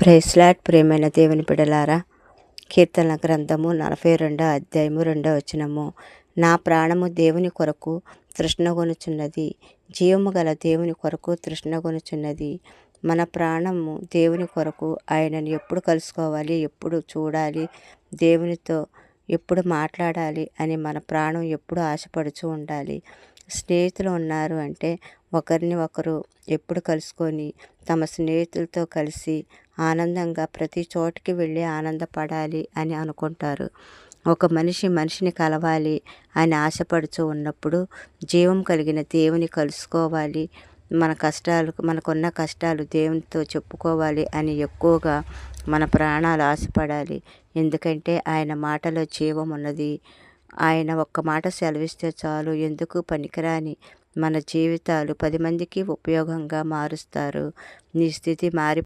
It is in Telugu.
ప్రైస్లాట్ ప్రేమైన దేవుని బిడలారా కీర్తన గ్రంథము నలభై రెండో అధ్యాయము రెండో వచనము. నా ప్రాణము దేవుని కొరకు తృష్ణగొనుచున్నది జీవము గల దేవుని కొరకు తృష్ణగొనుచున్నది. మన ప్రాణము దేవుని కొరకు ఆయనను ఎప్పుడు కలుసుకోవాలి ఎప్పుడు చూడాలి దేవునితో ఎప్పుడు మాట్లాడాలి అని మన ప్రాణం ఎప్పుడు ఆశపడుచూ ఉండాలి. స్నేహితులు ఉన్నారు అంటే ఒకరిని ఒకరు ఎప్పుడు కలుసుకొని తమ స్నేహితులతో కలిసి ఆనందంగా ప్రతి చోటికి వెళ్ళి ఆనందపడాలి అని అనుకుంటారు. ఒక మనిషి మనిషిని కలవాలి అని ఆశపడుచు ఉన్నప్పుడు జీవం కలిగిన దేవుని కలుసుకోవాలి. మన కష్టాలు మనకున్న కష్టాలు దేవునితో చెప్పుకోవాలి అని ఎక్కువగా మన ప్రాణాలు ఆశపడాలి. ఎందుకంటే ఆయన మాటలో జీవం ఉన్నది. ఆయన ఒక్క మాట సెలవిస్తే చాలు. ఎందుకు పనికిరాని మన జీవితాలు పది మందికి ఉపయోగంగా మారుస్తారు. నీ స్థితి మారి